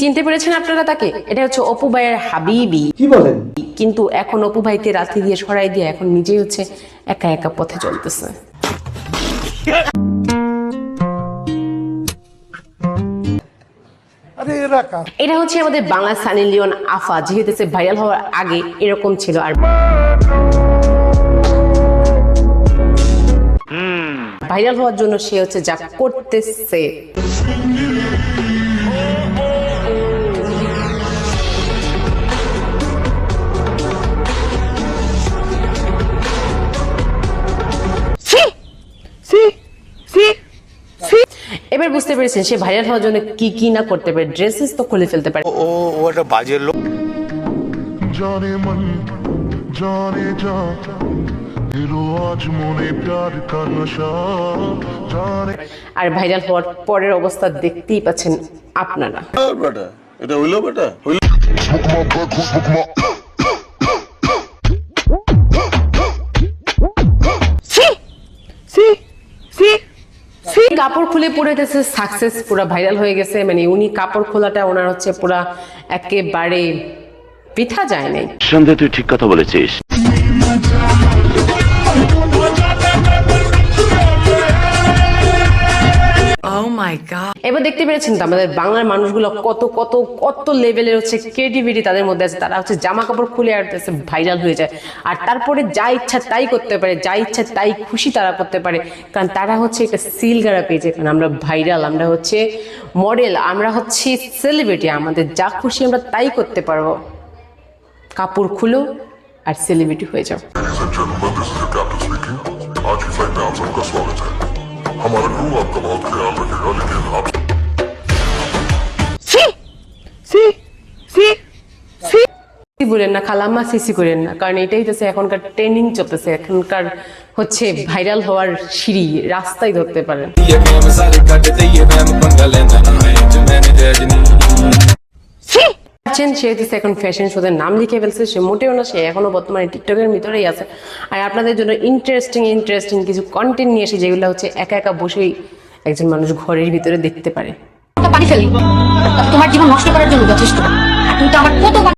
চিনতে পেরেছেন আপনারা তাকে? এটা হচ্ছে অপু ভাইয়ের হাবিবি। কি বলেন? কিন্তু এখন অপু ভাইকে রাতে দিয়ে সরাই দিয়ে এখন নিজেই হচ্ছে একা একা পথে চলতেছে। এটা হচ্ছে আমাদের বাংলা সানি লিওন আফা যেহেতু ভাইরাল হওয়ার আগে এরকম ছিল আর ভাইরাল হওয়ার জন্য সে হচ্ছে যা করতেছে। এবার বুঝতে পেরেছেন সে ভাইরাল হওয়ার জন্য কি কি না করতে পারে ড্রেসেস তো খুলে ফেলতে পারে। ও ও একটা বাজে লোক। জানে মন জানে যা আর ভাইরাল হওয়ার পরের অবস্থা দেখতেই পাচ্ছেন আপনারা। হ্যাঁ, এটা হইল বেটা হইল কাপড় খুলে পড়েছে সাকসেস পুরো ভাইরাল হয়ে গেছে। মানে উনি কাপড় খোলাটা ওনার হচ্ছে পুরো একেবারে পিঠা যায় নাই। সন্দেহ তুই ঠিক কথা বলেছিস। এবার দেখতে পেরেছেন তো আমাদের বাংলার মানুষগুলো কত কত কত লেভেলের হচ্ছে ক্রিয়েটিভিটি তাদের মধ্যে আছে। তারা হচ্ছে জামা কাপড় খুলে আর ভাইরাল হয়ে যায়। আর তারপরে যা ইচ্ছা তাই করতে পারে যা ইচ্ছা তাই খুশি তারা করতে পারে। কারণ তারা হচ্ছে একটা সিল গাড়া পেয়েছে কারণ আমরা ভাইরাল আমরা হচ্ছে মডেল আমরা হচ্ছে সেলিব্রিটি আমাদের যা খুশি আমরা তাই করতে পারব। কাপড় খুলো আর সেলিব্রিটি হয়ে যাও। করেন না খালাম্মা সিসি করেন না, কারণ এটাই হচ্ছে এখনকার ট্রেন্ডিং চলতেছে, এখনকার হচ্ছে ভাইরাল হওয়ার সিঁড়ি রাস্তায় ধরতে পারেন। আর আপনাদের জন্য ইন্টারেস্টিং ইন্টারেস্টিং কিছু কন্টেন্ট নিয়ে হচ্ছে একা একা বসেই একজন মানুষ ঘরের ভিতরে দেখতে পারে।